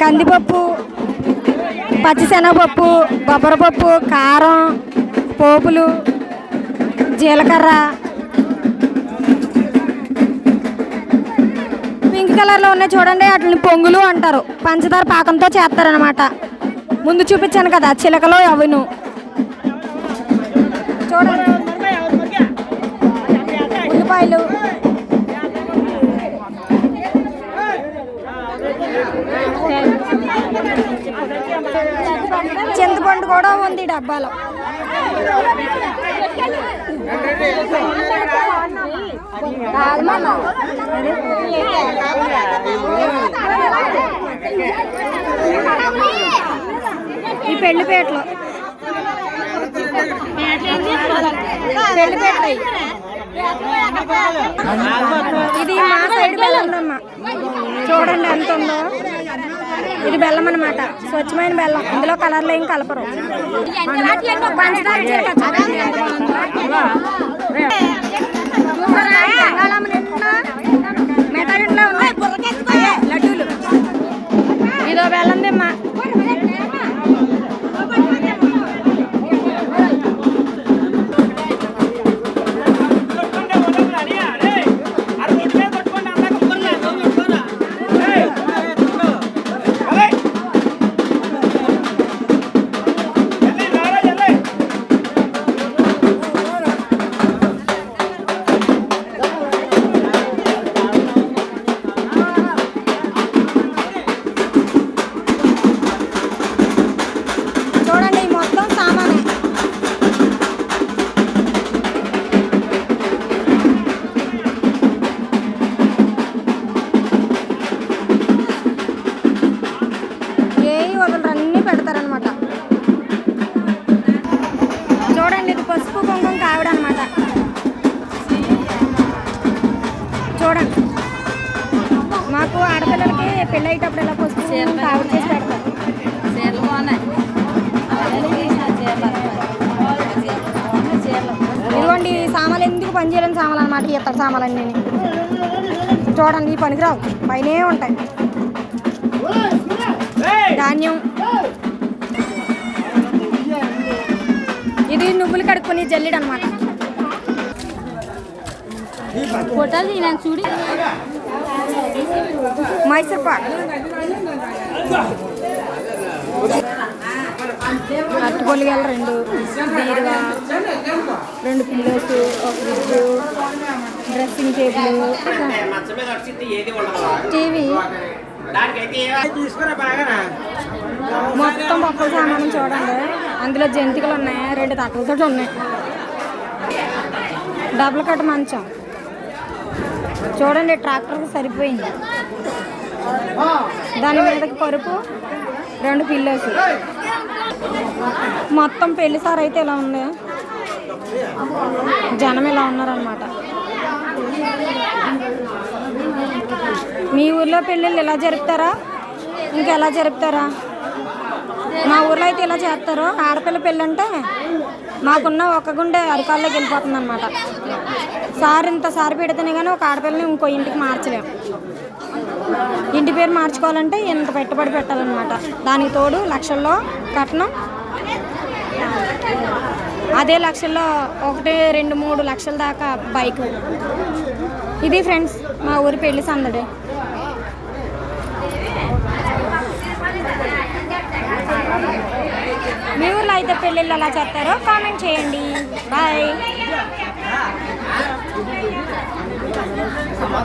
కందిపప్పు పచ్చిశనగపప్పు బొబ్బరపప్పు కారం పోపులు జీలకర్ర పింక్ కలర్లో ఉన్నాయి చూడండి వాటిని పొంగులు అంటారు. పంచదార పాకంతో చేస్తారనమాట ముందు చూపించాను కదా చిలకలు అవును. చూడండి. చింతపండు కూడా ఉంది డబ్బాలో. ఈ పెళ్ళిపేటలో పెళ్ళిపేటలో ఇది. మా సైడ్ వెళ్ళిందమ్మా చూడండి ఎంత ఉందో. ఇది బెల్లం అన్నమాట. స్వచ్ఛమైన బెల్లం. ఇందులో కలర్లు ఏం కలపరు. పంచదార మాకు ఆడపిల్లలకి పెళ్ళి అయ్యేటప్పుడు ఇలా పసుపు కుంకుమ కావిడ చేసి పెడతారు? చీరలు బాగున్నాయి. ఇదిగోండి సామాన్లు ఎందుకు పనిచేయలేని సామాన్లు అనమాట ఇత్తడి సామాన్లు అన్నీ చూడండి ఈ పనికిరావు. పైనే ఉంటాయి. ధాన్యం. ఇది నువ్వులు కడుక్కొని జల్లిడు అనమాట ఫోటోలు తీయడానికి చూడి మైసూర్ పాక్ అట్టుకొలిగలు రెండు బీరువా రెండు పిల్లోస్ ఒక ఫ్రిడ్జ్ డ్రెస్సింగ్ టేబుల్ టీవీ. మొత్తం పప్పుల సామాను చూడండి. అందులో జంతికలు ఉన్నాయి? రెండు తట్టలతో ఉన్నాయి. డబుల్ కట్ట మంచం. చూడండి ట్రాక్టర్కి సరిపోయింది. దాని మీదకి పరుపు రెండు పిల్లోస్ మొత్తం పెళ్ళి సార్ అయితే ఇలా ఉంది. జనం ఇలా ఉన్నారనమాట మీ ఊర్లో పెళ్ళిళ్ళు ఇలా జరుపుతారా? ఇంకెలా జరుపుతారా? మా ఊర్లో అయితే ఇలా చేస్తారు. ఆడపిల్ల పెళ్ళి అంటే మాకున్న ఒక గుండె అరికాల్లోకి వెళ్ళిపోతుంది అనమాట సార్ ఇంత సారి పెడితేనే కానీ ఒక ఆడపిల్లని ఇంకో ఇంటికి మార్చలేం. ఇంటి పేరు మార్చుకోవాలంటే ఇంత పెట్టుబడి పెట్టాలన్నమాట. దానికి తోడు లక్షల్లో కట్నం. అదే లక్షల్లో ఒకటి రెండు మూడు లక్షల దాకా బైక్. ఇది ఫ్రెండ్స్ మా ఊరి పెళ్ళి సందడి. మీ ఊర్లో అయితే పెళ్ళిళ్ళు ఎలా చేస్తారో కామెంట్ చేయండి. బాయ్. よかった。